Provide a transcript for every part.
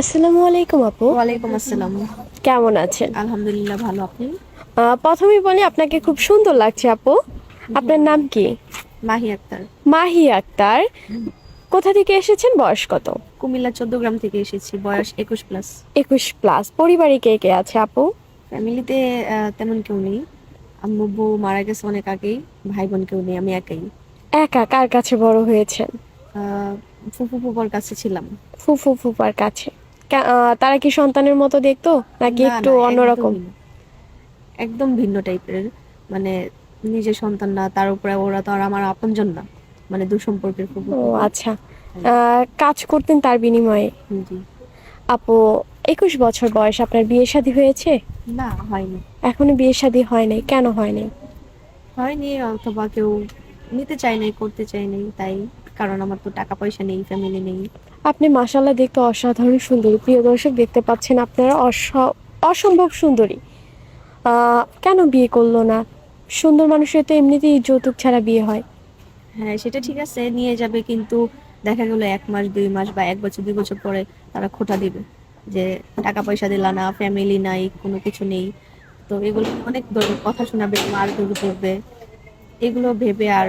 আসসালামু আলাইকুম আপু। ওয়ালাইকুম আসসালাম। কেমন আছেন? আলহামদুলিল্লাহ ভালো আপনি? আহ, প্রথমেই বলি আপনাকে খুব সুন্দর লাগছে আপু। আপনার নাম কি? মাহি আক্তার। মাহি আক্তার। কোথা থেকে এসেছেন? বয়স কত? কুমিল্লা চোদ্দ গ্রাম থেকে এসেছি বয়স একুশ প্লাস একুশ প্লাস পরিবারে কে কে আছে আপু? ফ্যামিলিতে তেমন কেউ নেই। আম্মু বউ মারা গেছে অনেক আগেই ভাই বোন কেউ নেই আমি একাই। একা কার কাছে বড় হয়েছেন? ফুফু ফুফুর কাছে ছিলাম। ফুফু ফুপার কাছে। তারা কি সন্তানের মতো দেখতো? নাকি একটু অন্যরকম? একদম ভিন্ন টাইপের। মানে নিজের সন্তান না তার উপরে ওরা তো আর আমার আপনজন না। মানে দু সম্পর্কের ফুফু ও আচ্ছা। কাজ করতেন তার বিনিময়ে? জি। আপু একুশ বছর বয়স আপনার বিয়ে শাদী হয়েছে? না হয়নি। এখনও বিয়ে শাদী হয় নাই কেন হয় নাই? হয়নি অথবা কেউ নিতে চাই নাই করতে চাই নাই তাই। কারণ আমার তো টাকা পয়সা নেই ফ্যামিলি নেই। আপনি মাসাল্লাহ দেখতে অসাধারণ সুন্দরী। প্রিয় দর্শক দেখতে পাচ্ছেন আপনারা অস- অসম্ভব সুন্দরী। কেন বিয়ে করল না? সুন্দর মানুষের তো এমনিতেই যৌতুক ছাড়া বিয়ে হয়। হ্যাঁ সেটা ঠিক আছে নিয়ে যাবে কিন্তু দেখা গেল এক মাস দুই মাস বা এক বছর দুই বছর পরে তারা খোটা দিবে যে টাকা পয়সা দিলা না ফ্যামিলি নাই কোনো কিছু নেই। তো এগুলো অনেক কথা শোনাবে মার ধরবে এগুলো ভেবে আর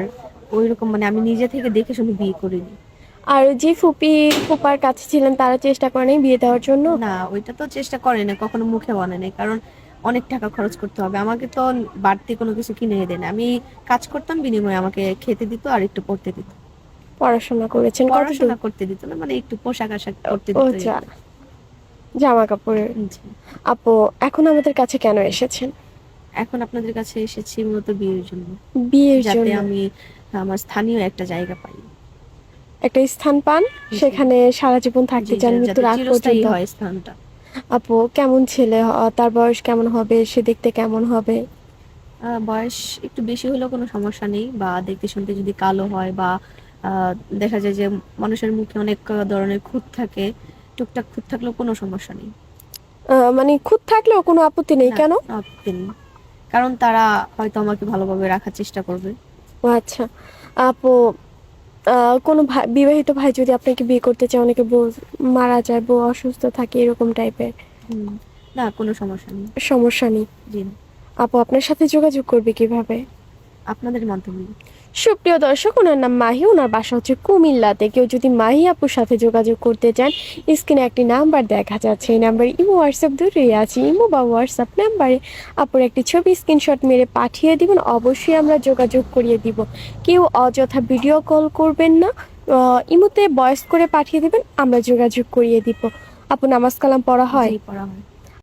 ওইরকম মানে আমি নিজে থেকে দেখে শুনে বিয়ে করিনি। আর যে ফুপি ফুপার কাছে ছিলেন তারা চেষ্টা করেনি বিয়ে দেওয়ার জন্য? না ওইটা তো চেষ্টা করে না কখনো মুখে বলে নাই কারণ অনেক টাকা খরচ করতে হবে। আমাকে তো বাড়তি কোনো কিছু কিনে দেয় না আমি কাজ করতাম বিনিময়ে আমাকে খেতে দিত আর একটু পড়তে দিত। পড়াশোনা করেছেন পড়াশোনা করতে দিত না মানে একটু পোশাক আশাক করতে দিত। জামা কাপড়ের আপু এখন আমাদের কাছে কেন এসেছেন? এখন আপনাদের কাছে এসেছি মূলত বিয়ের জন্য। বিয়ের জন্য। আমি আমার স্থানীয় একটা জায়গা পাই। একটা স্থান পান সেখানে সারা জীবন থাকতে চান মৃত্যুর আগ পর্যন্ত। হয় স্থানটা। আপু কেমন ছেলে? তার বয়স কেমন হবে? সে দেখতে কেমন হবে? বয়স একটু বেশি হলেও কোনো সমস্যা নেই বা দেখতে শুনতে যদি কালো হয় বা দেখা যায় যে মানুষের মুখে অনেক ধরনের খুঁত থাকে টুকটাক খুঁত থাকলেও কোনো সমস্যা নেই। মানে খুঁত থাকলেও কোনো আপত্তি নেই কেন? আপত্তি নেই। কারণ তারা হয়তো আমাকে ভালোভাবে রাখার চেষ্টা করবে। ও আচ্ছা। আপু আহ, কোনো ভাই বিবাহিত ভাই যদি আপনাকে বিয়ে করতে চায় অনেকে বউ মারা যায় বউ অসুস্থ থাকে এরকম টাইপের? না কোনো সমস্যা নেই। সমস্যা নেই। জি। আপু আপনার সাথে যোগাযোগ করবে কীভাবে? আপনাদের মাধ্যমে। সুপ্রিয় দর্শক, ওনার নাম মাহি, ওনার বাসা হচ্ছে কুমিল্লাতে। কেউ যদি মাহি আপুর সাথে যোগাযোগ করতে চান, স্ক্রিনে একটি নাম্বার দেখা যাচ্ছে। এই নাম্বারে ইমো, হোয়াটসঅ্যাপ দুটোই আছে। ইমো বা হোয়াটসঅ্যাপ নাম্বারে আপুর একটি ছবি স্ক্রিনশট মেরে পাঠিয়ে দিবেন। অবশ্যই আমরা যোগাযোগ করিয়ে দিব। কেউ অযথা ভিডিও কল করবেন না ইমোতে ভয়েস করে পাঠিয়ে দিবেন, আমরা যোগাযোগ করিয়ে দিব। আপু, নামাজ কালাম পড়া হয়? পড়া হয়।